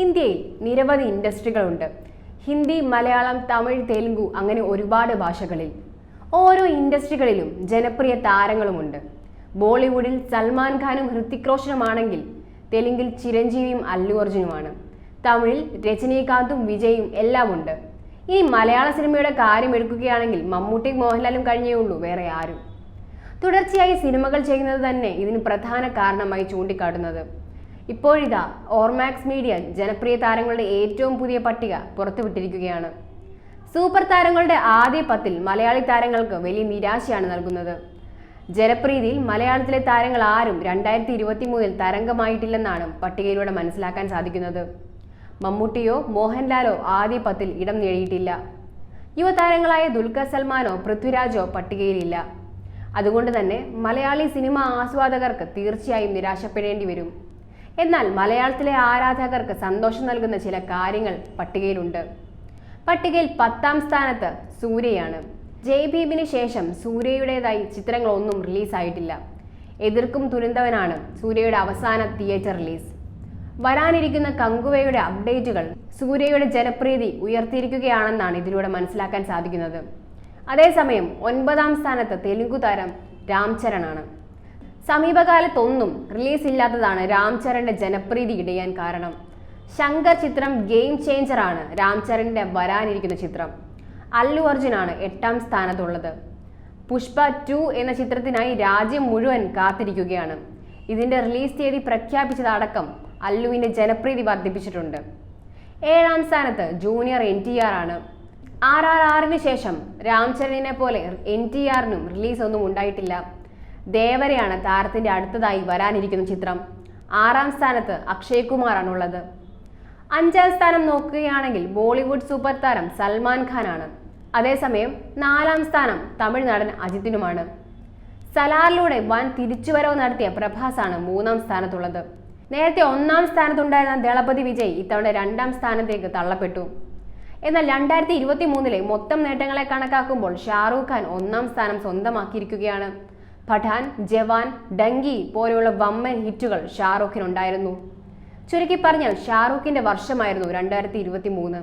ഇന്ത്യയിൽ നിരവധി ഇൻഡസ്ട്രികളുണ്ട്. ഹിന്ദി മലയാളം തമിഴ് തെലുങ്കു അങ്ങനെ ഒരുപാട് ഭാഷകളിൽ. ഓരോ ഇൻഡസ്ട്രികളിലും ജനപ്രിയ താരങ്ങളുമുണ്ട്. ബോളിവുഡിൽ സൽമാൻ ഖാനും ഹൃത്തിക് റോഷനുമാണെങ്കിൽ തെലുങ്കിൽ ചിരഞ്ജീവിയും അല്ലു അർജുനുമാണ്. തമിഴിൽ രജനീകാന്തും വിജയും എല്ലാം ഉണ്ട് ഇനി മലയാള സിനിമയുടെ കാര്യം എടുക്കുകയാണെങ്കിൽ മമ്മൂട്ടി മോഹൻലാലും കഴിഞ്ഞേ ഉള്ളൂ വേറെ ആരും. തുടർച്ചയായി സിനിമകൾ ചെയ്യുന്നത് തന്നെ ഇതിന് പ്രധാന കാരണമായി ചൂണ്ടിക്കാട്ടുന്നത്. ഇപ്പോഴിതാ ഓർമാക്സ് മീഡിയ ജനപ്രിയ താരങ്ങളുടെ ഏറ്റവും പുതിയ പട്ടിക പുറത്തുവിട്ടിരിക്കുകയാണ്. സൂപ്പർ താരങ്ങളുടെ ആദ്യ പത്തിൽ മലയാളി താരങ്ങൾക്ക് വലിയ നിരാശയാണ് നൽകുന്നത്. ജനപ്രീതിയിൽ മലയാളത്തിലെ താരങ്ങൾ ആരും രണ്ടായിരത്തി ഇരുപത്തി മൂന്നിൽ തരംഗമായിട്ടില്ലെന്നാണ് പട്ടികയിലൂടെ മനസ്സിലാക്കാൻ സാധിക്കുന്നത്. മമ്മൂട്ടിയോ മോഹൻലാലോ ആദ്യ പത്തിൽ ഇടം നേടിയിട്ടില്ല. യുവതാരങ്ങളായ ദുൽഖർ സൽമാനോ പൃഥ്വിരാജോ പട്ടികയിലില്ല. അതുകൊണ്ട് തന്നെ മലയാളി സിനിമ ആസ്വാദകർക്ക് തീർച്ചയായും നിരാശപ്പെടേണ്ടി വരും. എന്നാൽ മലയാളത്തിലെ ആരാധകർക്ക് സന്തോഷം നൽകുന്ന ചില കാര്യങ്ങൾ പട്ടികയിലുണ്ട്. പട്ടികയിൽ പത്താം സ്ഥാനത്ത് സൂര്യയാണ്. ജയ് ഭീമിന് ശേഷം സൂര്യയുടേതായി ചിത്രങ്ങളൊന്നും റിലീസായിട്ടില്ല. എതിർക്കും തുരിന്തവനാണ് സൂര്യയുടെ അവസാന തിയേറ്റർ റിലീസ്. വരാനിരിക്കുന്ന കങ്കുവയുടെ അപ്ഡേറ്റുകൾ സൂര്യയുടെ ജനപ്രീതി ഉയർത്തിയിരിക്കുകയാണെന്നാണ് ഇതിലൂടെ മനസ്സിലാക്കാൻ സാധിക്കുന്നത്. അതേസമയം ഒൻപതാം സ്ഥാനത്ത് തെലുങ്കു താരം രാം ചരണാണ് സമീപകാലത്തൊന്നും റിലീസ് ഇല്ലാത്തതാണ് രാം ചരന്റെ ജനപ്രീതി ഇടയാൻ കാരണം. ശങ്കർ ചിത്രം ഗെയിം ചേഞ്ചറാണ് രാം രാംചരന്റെ വരാനിരിക്കുന്ന ചിത്രം. അല്ലു അർജുനാണ് എട്ടാം സ്ഥാനത്തുള്ളത്. പുഷ്പ ടു എന്ന ചിത്രത്തിനായി രാജ്യം മുഴുവൻ കാത്തിരിക്കുകയാണ്. ഇതിന്റെ റിലീസ് തീയതി പ്രഖ്യാപിച്ചതടക്കം അല്ലുവിന്റെ ജനപ്രീതി വർദ്ധിപ്പിച്ചിട്ടുണ്ട്. ഏഴാം സ്ഥാനത്ത് ജൂനിയർ എൻ ടി ആർ ആണ്. ആർ ആർ ആറിന് ശേഷം രാംചരണിനെ പോലെ എൻ ടി ആറിനും റിലീസ് ഒന്നും ഉണ്ടായിട്ടില്ല. ദേവരയാണ് താരത്തിന്റെ അടുത്തതായി വരാനിരിക്കുന്ന ചിത്രം. ആറാം സ്ഥാനത്ത് അക്ഷയ് കുമാറാണുള്ളത് അഞ്ചാം സ്ഥാനം നോക്കുകയാണെങ്കിൽ ബോളിവുഡ് സൂപ്പർ താരം സൽമാൻ ഖാനാണ്. അതേസമയം നാലാം സ്ഥാനം തമിഴ് നടൻ അജിത്തിനുമാണ്. സലാറിലൂടെ വൻ തിരിച്ചുവരവ് നടത്തിയ പ്രഭാസാണ് മൂന്നാം സ്ഥാനത്തുള്ളത്. നേരത്തെ ഒന്നാം സ്ഥാനത്തുണ്ടായിരുന്ന ദളപതി വിജയ് ഇത്തവണ രണ്ടാം സ്ഥാനത്തേക്ക് തള്ളപ്പെട്ടു. എന്നാൽ രണ്ടായിരത്തി ഇരുപത്തി മൂന്നിലെ മൊത്തം നേട്ടങ്ങളെ കണക്കാക്കുമ്പോൾ ഷാറൂഖ് ഖാൻ ഒന്നാം സ്ഥാനം സ്വന്തമാക്കിയിരിക്കുകയാണ്. പഠാൻ ജവാൻ ഡങ്കി പോലെയുള്ള വമ്മൻ ഹിറ്റുകൾ ഷാറൂഖിനുണ്ടായിരുന്നു. ചുരുക്കി പറഞ്ഞാൽ ഷാറൂഖിന്റെ വർഷമായിരുന്നു രണ്ടായിരത്തി ഇരുപത്തി മൂന്ന്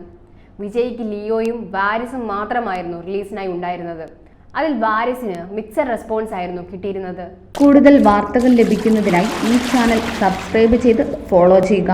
വിജയ്ക്ക് ലിയോയും വാരിസും മാത്രമായിരുന്നു റിലീസിനായി ഉണ്ടായിരുന്നത്. അതിൽ വാരിസിന് മിക്സഡ് റെസ്പോൺസ് ആയിരുന്നു കിട്ടിയിരുന്നത്. കൂടുതൽ വാർത്തകൾ ലഭിക്കുന്നതിനായി ഈ ചാനൽ സബ്സ്ക്രൈബ് ചെയ്ത് ഫോളോ ചെയ്യുക.